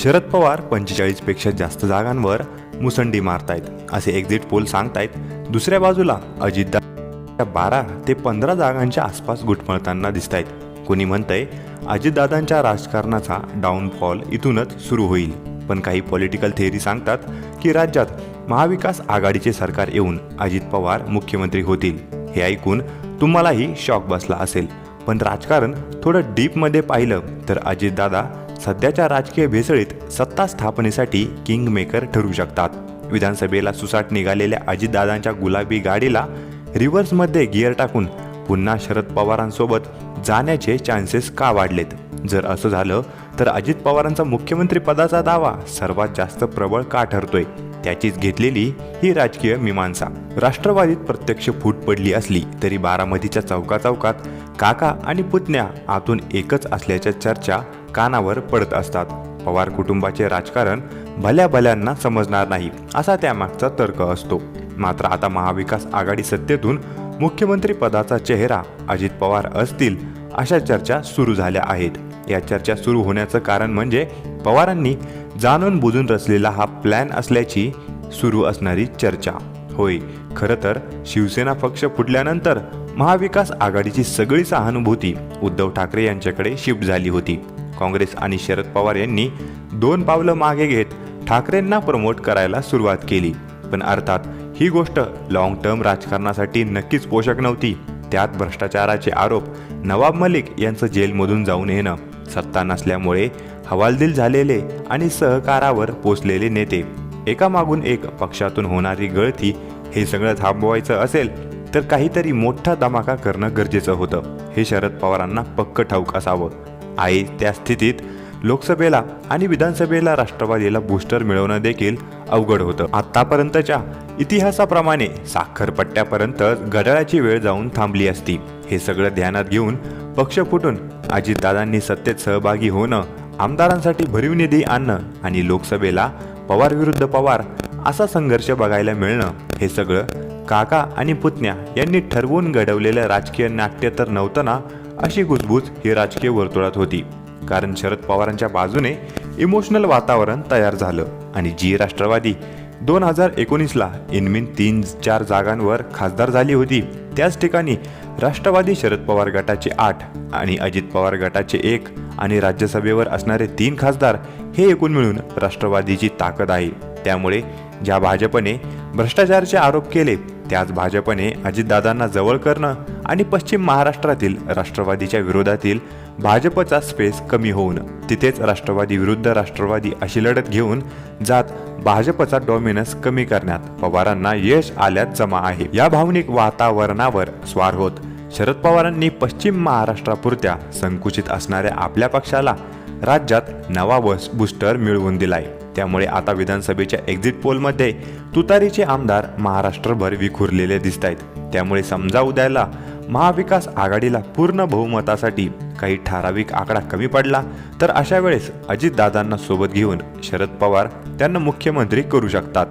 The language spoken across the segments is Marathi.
शरद पवार पंचेचाळीसपेक्षा जास्त जागांवर मुसंडी मारतायत असे एक्झिट पोल सांगतायत. दुसऱ्या बाजूला अजितदा बारा ते पंधरा जागांच्या आसपास घुटमळताना दिसत आहेत कोणी म्हणतंय अजितदादांच्या राजकारणाचा डाऊनफॉल इथूनच सुरू होईल. पण काही पॉलिटिकल थेअरी सांगतात की राज्यात महाविकास आघाडीचे सरकार येऊन अजित पवार मुख्यमंत्री होतील. हे ऐकून तुम्हालाही शॉक बसला असेल. पण राजकारण थोडं डीपमध्ये पाहिलं तर अजितदादा सध्याच्या राजकीय भेसळीत सत्ता स्थापनेसाठी किंगमेकर ठरू शकतात. विधानसभेला सुसाट निघालेल्या अजितदादांच्या गुलाबी गाडीला रिव्हर्समध्ये गिअर टाकून पुन्हा शरद पवारांसोबत जाण्याचे चान्सेस का वाढलेत? जर असं झालं तर अजित पवारांचा मुख्यमंत्रीपदाचा दावा सर्वात जास्त प्रबळ का ठरतोय? त्याचीच घेतलेली ही राजकीय मीमांसा. राष्ट्रवादीत प्रत्यक्ष फूट पडली असली तरी बारामतीच्या चौका चौकात काका आणि पुतण्या आतून एकच असल्याच्या चर्चा कानावर पडत असतात. पवार कुटुंबाचे राजकारण भल्या भल्यांना समजणार नाही असा त्यामागचा तर्क असतो. मात्र आता महाविकास आघाडी सत्तेतून मुख्यमंत्री पदाचा चेहरा अजित पवार असतील अशा चर्चा सुरू झाल्या आहेत. या चर्चा सुरू होण्याचं कारण म्हणजे पवारांनी जाणून बुजून रचलेला हा प्लॅन असल्याची सुरू असणारी चर्चा. होय खरं तर शिवसेना पक्ष फुटल्यानंतर महाविकास आघाडीची सगळी सहानुभूती उद्धव ठाकरे यांच्याकडे शिफ्ट झाली होती. काँग्रेस आणि शरद पवार यांनी दोन पावलं मागे घेत ठाकरेंना प्रमोट करायला सुरुवात केली. पण अर्थात ही गोष्ट लॉंग टर्म राजकारणासाठी नक्कीच पोषक नव्हती. त्यात भ्रष्टाचाराचे आरोप नवाब मलिक यांचं जेलमधून जाऊन येणं सत्ता नसल्यामुळे हवालदिल झालेले आणि सहकारावर पोचलेले नेते एकामागून एक पक्षातून होणारी गळती हे सगळं थांबवायचं असेल तर काहीतरी मोठा धमाका करणं गरजेचं होतं. हे शरद पवारांना पक्क ठाऊक असावं. आहे त्या स्थितीत लोकसभेला आणि विधानसभेला राष्ट्रवादीला बूस्टर मिळवणं देखील अवघड होतं. आतापर्यंतच्या इतिहासाप्रमाणे साखरपट्ट्यापर्यंत घड्याळाची वेळ जाऊन थांबली असती. हे सगळं ध्यानात घेऊन पक्ष फुटून अजितदादांनी सत्तेत सहभागी होणं आमदारांसाठी भरीव निधी आणणं आणि लोकसभेला पवार विरुद्ध पवार असा संघर्ष बघायला मिळणं हे सगळं काका आणि पुतण्या यांनी ठरवून घडवलेलं राजकीय नाट्य तर नव्हतं ना अशी गुजबूज ही राजकीय वर्तुळात होती. कारण शरद पवारांच्या बाजूने इमोशनल वातावरण तयार झालं आणि जी राष्ट्रवादी दोन हजार एकोणीसला इनमिन तीन चार जागांवर खासदार झाली होती. त्याच ठिकाणी राष्ट्रवादी शरद पवार गटाचे आठ आणि अजित पवार गटाचे एक आणि राज्यसभेवर असणारे तीन खासदार हे एकूण मिळून राष्ट्रवादीची ताकद आहे. त्यामुळे ज्या भाजपने भ्रष्टाचाराचे आरोप केले त्याच भाजपने अजितदादांना जवळ करणं आणि पश्चिम महाराष्ट्रातील राष्ट्रवादीच्या विरोधातील भाजपचा स्पेस कमी होऊन तिथेच राष्ट्रवादी विरुद्ध राष्ट्रवादी अशी लढत घेऊन जात भाजपचा डॉमिनन्स कमी करण्यात पवारांना यश आल्यात जमा आहे. या भावनिक वातावरणावर स्वार होत शरद पवारांनी पश्चिम महाराष्ट्रापुरत्या संकुचित असणाऱ्या आपल्या पक्षाला राज्यात नवा बस बूस्टर मिळवून दिलाय. त्यामुळे आता विधानसभेच्या एक्झिट पोलमध्ये तुतारीचे आमदार महाराष्ट्रभर विखुरलेले दिसत आहेत त्यामुळे समजा उद्याला महाविकास आघाडीला पूर्ण बहुमतासाठी काही ठराविक आकडा कमी पडला तर अशा वेळेस अजितदादांना सोबत घेऊन शरद पवार त्यांना मुख्यमंत्री करू शकतात.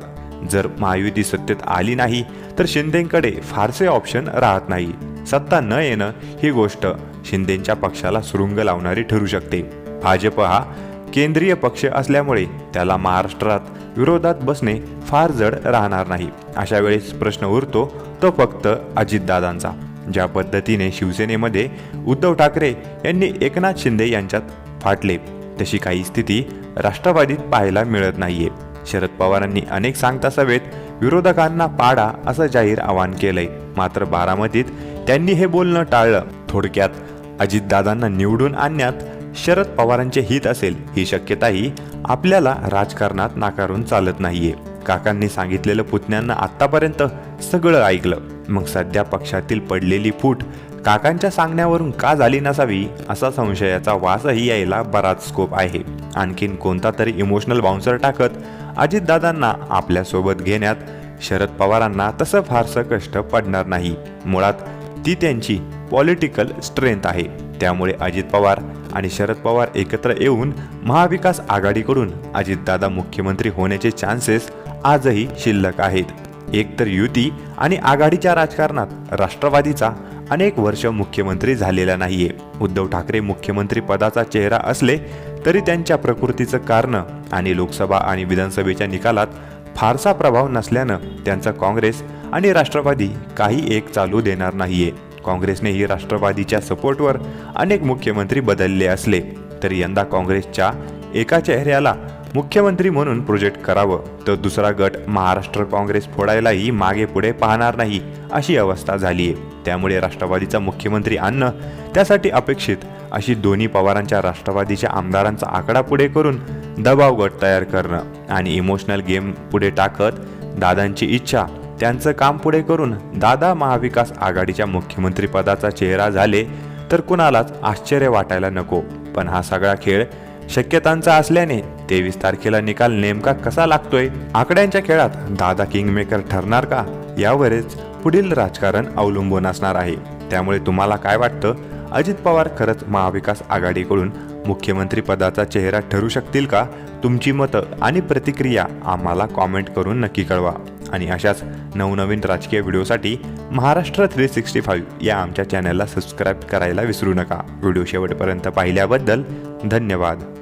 जर महायुती सत्तेत आली नाही तर शिंदेकडे फारसे ऑप्शन राहत नाही. सत्ता न येणं ही गोष्ट शिंदेच्या पक्षाला सुरुंग लावणारी ठरू शकते. भाजप हा केंद्रीय पक्ष असल्यामुळे त्याला महाराष्ट्रात विरोधात बसणे फार जड राहणार नाही. अशा वेळेस प्रश्न उरतो तो फक्त अजितदादांचा ज्या पद्धतीने शिवसेनेमध्ये उद्धव ठाकरे यांनी एकनाथ शिंदे यांच्यात फाटले तशी काही स्थिती राष्ट्रवादीत पाहायला मिळत नाहीये. शरद पवारांनी अनेक सांगता सभेत विरोधकांना पाडा असं जाहीर आवाहन केलंय. मात्र बारामतीत त्यांनी हे बोलणं टाळलं. थोडक्यात अजितदादांना निवडून आणण्यात शरद पवारांचे हित असेल ही शक्यताही आपल्याला राजकारणात नाकारून चालत नाहीये. काकांनी सांगितलेलं पुतण्यांना आतापर्यंत सगळं ऐकलं. मग सध्या पक्षातील पडलेली फूट काकांच्या सांगण्यावरून का झाली नसावी असा संशयाचा वासही यायला बराच स्कोप आहे. आणखीन कोणता तरी इमोशनल बाउन्सर टाकत अजितदादांना आपल्यासोबत घेण्यात शरद पवारांना तसं फारसं कष्ट पडणार नाही. मुळात ती त्यांची पॉलिटिकल स्ट्रेंथ आहे. त्यामुळे अजित पवार आणि शरद पवार एकत्र येऊन महाविकास आघाडीकडून अजितदादा मुख्यमंत्री होण्याचे चान्सेस आजही शिल्लक आहेत. एकतर युती आणि आघाडीच्या राजकारणात राष्ट्रवादीचा अनेक वर्ष मुख्यमंत्री झालेला नाहीये. उद्धव ठाकरे मुख्यमंत्री पदाचा चेहरा असले तरी त्यांच्या प्रकृतीचं कारण आणि लोकसभा आणि विधानसभेच्या निकालात फारसा प्रभाव नसल्यानं त्यांचा काँग्रेस आणि राष्ट्रवादी काही एक चालू देणार नाहीये. काँग्रेसनेही राष्ट्रवादीच्या सपोर्टवर अनेक मुख्यमंत्री बदलले असले तरी यंदा काँग्रेसच्या एका चेहऱ्याला मुख्यमंत्री म्हणून प्रोजेक्ट करावं तर दुसरा गट महाराष्ट्र काँग्रेस फोडायलाही मागे पुढे पाहणार नाही अशी अवस्था झाली आहे. त्यामुळे राष्ट्रवादीचा मुख्यमंत्री आणणं त्यासाठी अपेक्षित अशी दोन्ही पवारांच्या राष्ट्रवादीच्या आमदारांचा आकडा पुढे करून दबाव गट तयार करणं आणि इमोशनल गेम पुढे टाकत दादांची इच्छा त्यांचं काम पुढे करून दादा महाविकास आघाडीच्या मुख्यमंत्रीपदाचा चेहरा झाले तर कुणालाच आश्चर्य वाटायला नको. पण हा सगळा खेळ शक्यतांचा असल्याने तेवीस तारखेला निकाल नेमका कसा लागतोय आकड्यांच्या खेळात दादा किंगमेकर ठरणार का यावरच पुढील राजकारण अवलंबून असणार आहे. त्यामुळे तुम्हाला काय वाटतं? अजित पवार खरंच महाविकास आघाडीकडून मुख्यमंत्री पदाचा चेहरा ठरू शकतील का? तुमची मतं आणि प्रतिक्रिया आम्हाला कॉमेंट करून नक्की कळवा. आणि अशाच नवनवीन राजकीय व्हिडिओसाठी महाराष्ट्र थ्री सिक्स्टी फाईव्ह या आमच्या चॅनलला सबस्क्राईब करायला विसरू नका. व्हिडिओ शेवटपर्यंत पाहिल्याबद्दल धन्यवाद.